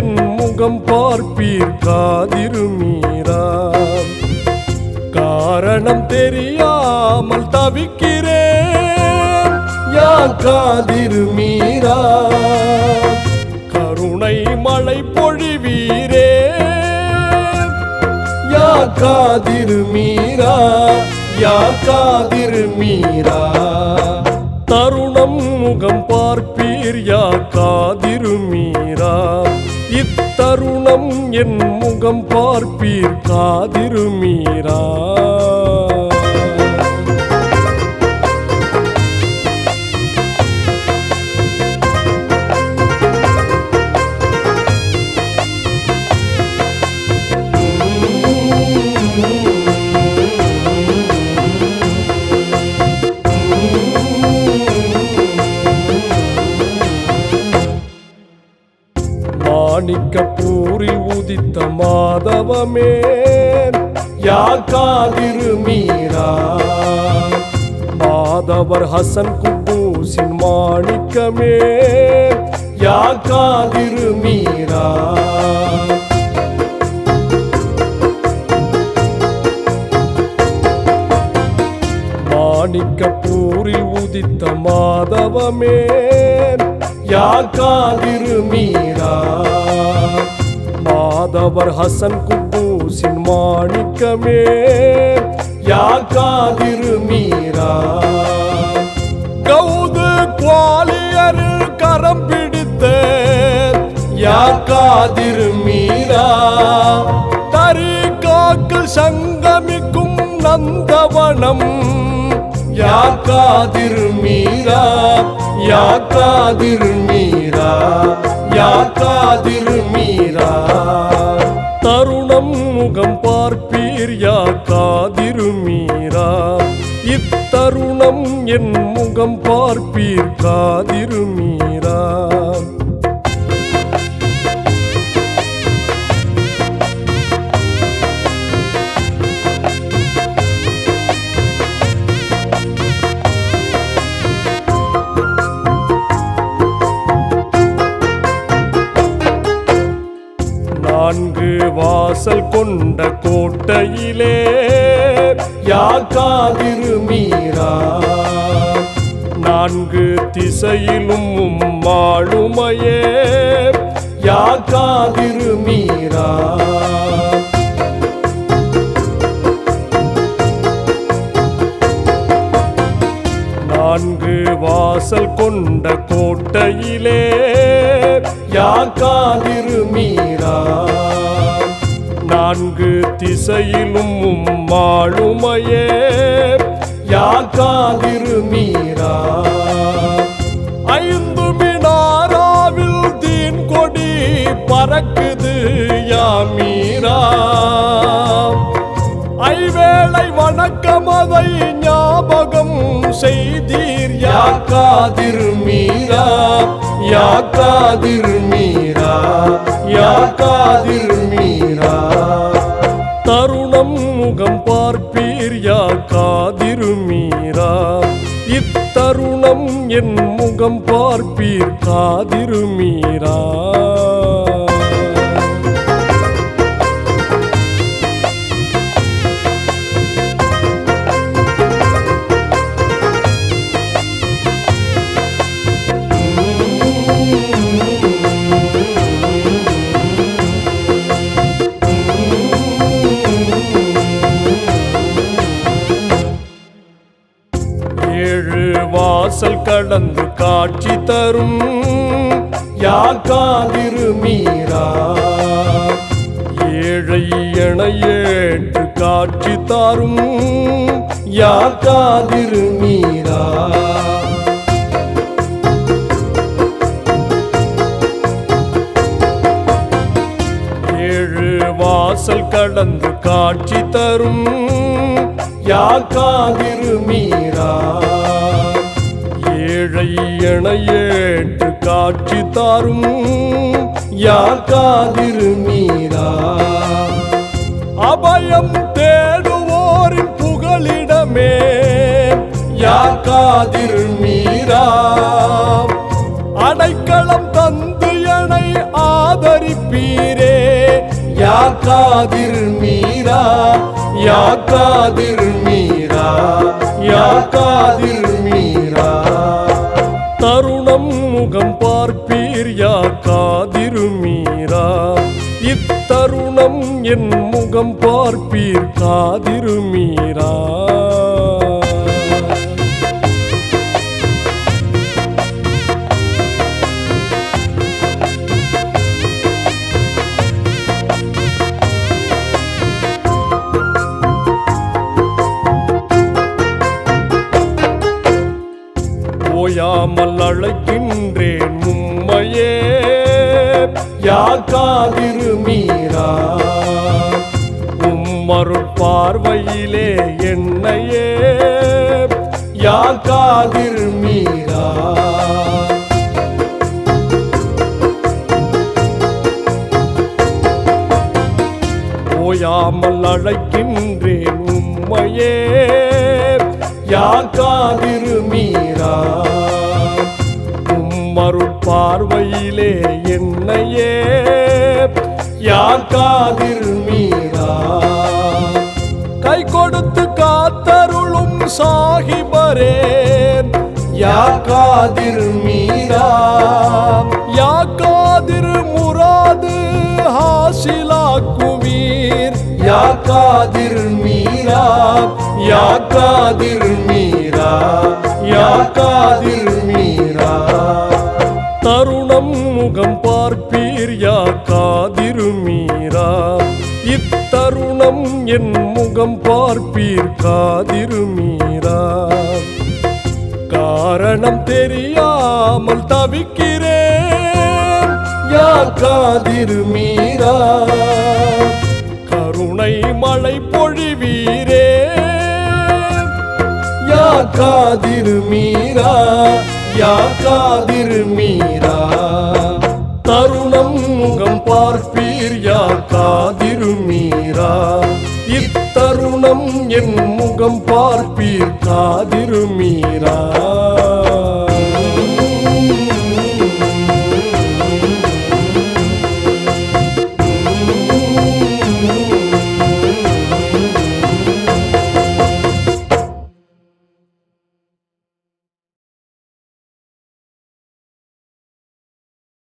என் முகம் பார்ப்பீர் காதிருமீரா காரணம் தெரியாமல் தவிக்கிறேன். யா காதிருமீரா கருணை மழை பொழிவீரே. யா காதிருமீரா யா காதிரு தருணம் முகம் பார்ப்பீர் யா காதிருமீரா தருணம் என் முகம் பார்ப்பீர் காதிருமீரா மாணிக்கப்பூரில் உதித்த மாதவமே. யா காதிரு மீரா? மாதவர் ஹசன் குட்டூசின் மாணிக்கமே. யா காதிரு மீரா? மாணிக்கப்பூரில் உதித்த மாதவமே. யா மீரா மாதவர் ஹசன் குட்டூசின் மாணிக்கமே யா மீரா கௌது குவாலியரில் கரம் பிடித்த யா மீரா தரி காக்கள் சங்கமிக்கும் நந்தவனம் யா காதிர் மீரா யா காதிர் மீரா யா காதிர் மீரா. தருணம் முகம் பார்ப்பீர் யா காதிர் மீரா. இத்தருணம் என் முகம் பார்ப்பீர் காதிர் மீரா. வாசல் கொண்ட கோட்டையிலே யா மீரா நான்கு திசையிலும் மாளுமையே யா மீரா நான்கு வாசல் கொண்ட கோட்டையிலே யா மீரா நான்கு திசையிலும் மாளுமையே யாக்காதிரு மீரா? ஐந்து மினாராவில் தீன் கொடி பறக்குது யா மீரா. ஐவேளை வணக்கமதை ஞாபகம் செய்தீர். யாக்காதிரு மீரா? யாக்காதிரு மீரா? என் முகம் பார்ப்பீர் காதிரு கடந்து காட்சி தரும். யா காதிரு மீரா? ஏழை என ஏற்று காட்சி தாரும். யா காதிரு மீரா? ஏழு வாசல் கடந்து காட்சி தரும். யா காதிரு மீரா? ஏழை என ஏற்று காட்சி தாரும். யா காதிரு மீரா? அபயம் தேடுவோரின் புகழிடமே யா காதிரு மீரா? அடைக்கலம் தந்து எனை ஆதரிப்பீரே. பார்ப்பீரே யா காதிர் மீரா? யா காதிர் மீரா? யா காதிர் உலகம் பார்ப்பீர் காதிரு மீரா. ஓயாமல் அழைக்கின்றேன் உம்மையே. யா காதிரு மீரா பார்வையிலே என்னையே. யா காதிர் மீரா ஓயாமல் அழைக்கின்றேன் உம்மையே. யா காதிர் மீரா உம்மருள் பார்வையிலே என்னையே. யா காதிர் மீரா கொடுத்து காத்தருளும் சாகிபரே யா காதிர் மீரா. யா காதிர் முராது ஹாசிலாக்குவீர். யா காதிர் மீரா. யா காதிர் மீரா. யா காதிர் பார்ப்பீர் காதிரு மீரா காரணம் தெரியாமல் தவிக்கிறேன். யார் காதிரு மீரா கருணை மழை பொழிவீரே. யா காதிரு மீரா யா காதிரு மீரா தருணம் முகம் பார்ப்பீர். யா காதிரு மீரா மௌனம் என் முகம் பார்ப்பீர் காதிருமீரா